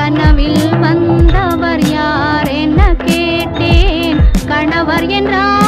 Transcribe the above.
கனவில் வந்தவர் யார்? என்ன கேட்டேன்? கணவர் என்றார்